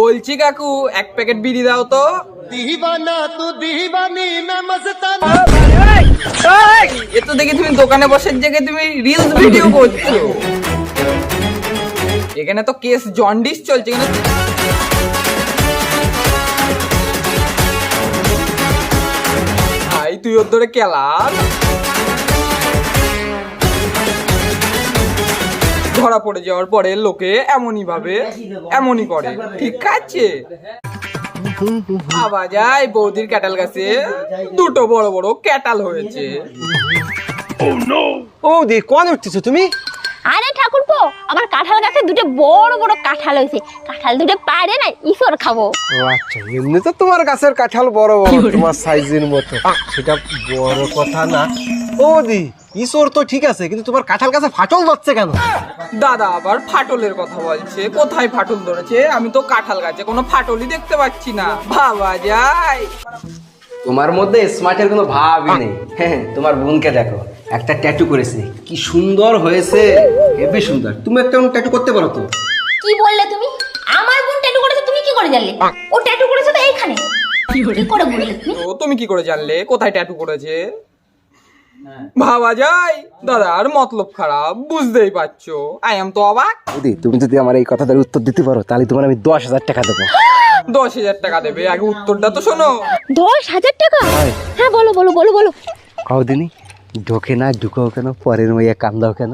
বলছি কাকু এক প্যাকেট বিড়ি দাও তো। দিবানা দেখি তুমি দোকানে বসার জায়গায় তুমি রিলস ভিডিও করছ। এখানে তো কেস জন্ডিস চলছে এখানে ভাই তুই ওর ধরে কেলা ধরা পড়ে যাওয়ার পরে লোকে এমনই ভাবে এমনই করে। ঠিক আছে? আবার যাই বৌদির ক্যাটাল গাছে দুটো বড় বড় ক্যাটাল হয়েছে। ও দি কোন উঠতেছো তুমি? আরে ঠাকুরপো আমার কাঁঠাল গাছে দুটো বড় বড় কাঁঠাল হয়েছে। কাঁঠাল দুটো পারে না ইসর খাব। ও আচ্ছা এমনি তো তোমার গাছের কাঁঠাল বড় বড় তোমার সাইজের মতো। সেটা বড় কথা না। ও দি ঈশ্বর তো ঠিক আছে কিন্তু তোমার কাঁঠাল গাছে ফাটল যাচ্ছে কেন? দাদা আবার ফাটলের কথা বলছে। কোথায় ফাটল ধরেছে? আমি তো কাঁঠাল গাছে কোনো ফাটলই দেখতে পাচ্ছি না। ভাবা যায়। তোমার মধ্যে স্মার্টের কোনো ভাবই নেই। হ্যাঁ তোমার বোনকে দেখো। একটা ট্যাটু করেছে। কি সুন্দর হয়েছে। হেবি সুন্দর। তুমি একটা ট্যাটু করতে পারো তো? কি বললে তুমি? আমার বোন ট্যাটু করেছে তুমি কি করে জানলে? ও ট্যাটু করেছে তো এইখানে। কি করে? বললে তুমি? তুমি কি করে জানলে? কোথায় ট্যাটু করেছে? ভাবা যায়। দাদা আর মতলব খারাপ বুঝতেই পারছ। আই এম তো অবাক। দিদি তুমি যদি আমার এই কথাটার উত্তর দিতে পারো তাহলে তোমার আমি দশ হাজার টাকা দেবো। দশ হাজার টাকা দেবে। আগে উত্তরটা তো শোনো। দশ হাজার টাকা? হ্যাঁ। বলো বলো বলো বলো। কাউ দিনই ঢোকে না ঢুকাও কেন পরের মেয়ে কান্দাও কেন?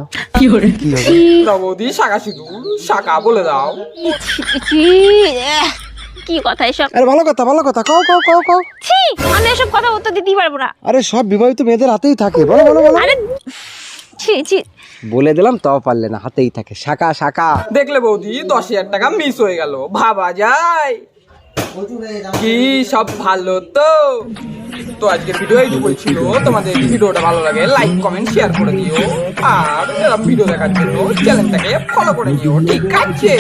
দাও বৌদি শাখা শুধু শাখা বলে দাও। কি কথা এসব? আরে ভালো কথা ভালো কথা কও কও কও কও। ছি আমি এসব কথা উত্তর দিতেই পারব না। আরে সব বিবাহিত মেয়েদের হাতেই থাকে বলো বলো বলো। আরে ছি ছি। বলে দিলাম তাও পারলে না হাতেই থাকে। শাখা শাখা। দেখলে বৌদি দশ হাজার টাকা মিস হয়ে গেল। ভাবা যায়। কি সব ভালো তো? তো আজকের ভিডিও এইটুকুই ছিল। তোমাদের ভিডিওটা ভালো লাগে লাইক কমেন্ট শেয়ার করে দিও। আর ভিডিও দেখার জন্য চ্যানেলটাকে ফলো করে দিও ঠিক আছে?